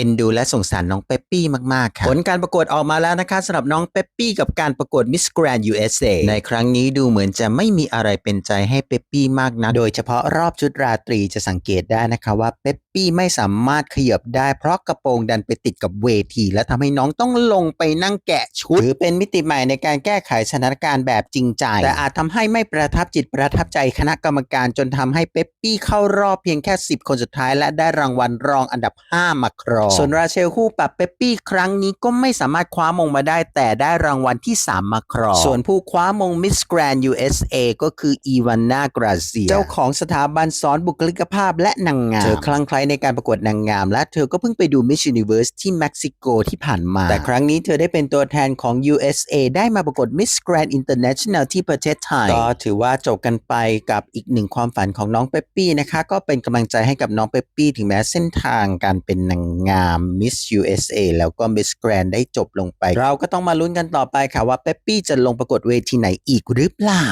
เอ็นดูและสงสารน้องเปปปี้มาก ๆ ค่ะ ผลการประกวดออกมาแล้วนะคะสำหรับน้องเปปปี้กับการประกวด Miss Grand USA ในครั้งนี้ดูเหมือนจะไม่มีอะไรเป็นใจให้เปปปี้มากนะ โดยเฉพาะรอบชุดราตรีจะสังเกตได้นะคะว่าเปปปี้ไม่สามารถขยับได้เพราะกระโปรงดันไปติดกับเวที และทำให้น้องต้องลงไปนั่งแกะชุด ถือเป็นมิติใหม่ในการแก้ไขสถานการณ์แบบจริงใจ แต่อาจทำให้ไม่ประทับจิตประทับใจคณะกรรมการจนทำให้เปปปี้เข้ารอบเพียงแค่ 10 คนสุดท้ายและได้รางวัลรองอันดับ 5 มาครองส่วนราเชลคู่ปรับเปปปี้ครั้งนี้ก็ไม่สามารถคว้ามงมาได้ แต่ได้รางวัลที่ 3 มาครองส่วนผู้คว้ามง Miss Grand USA ก็คืออีวาน่ากราเซียเจ้าของสถาบันสอนบุคลิกภาพและนางงามเธอคลั่งไคล้ในการประกวดนางงาม และเธอก็เพิ่งไปดู Miss Universe ที่เม็กซิโกที่ผ่านมา แต่ครั้งนี้เธอได้เป็นตัวแทนของ USA ได้มาประกวด Miss Grand International ที่ประเทศไทย ก็ถือว่าจบกันไปกับอีกหนึ่งความฝันของน้องเปปปี้นะคะ ก็เป็นกำลังใจให้กับน้องเปปปี้ถึงแม้เส้นทางการเป็นนางงาม Miss USA แล้วก็ Miss Grand ได้จบลงไป เราก็ต้องมาลุ้นกันต่อไปค่ะว่าเปปปี้จะลงประกวดเวทีไหนอีกหรือเปล่า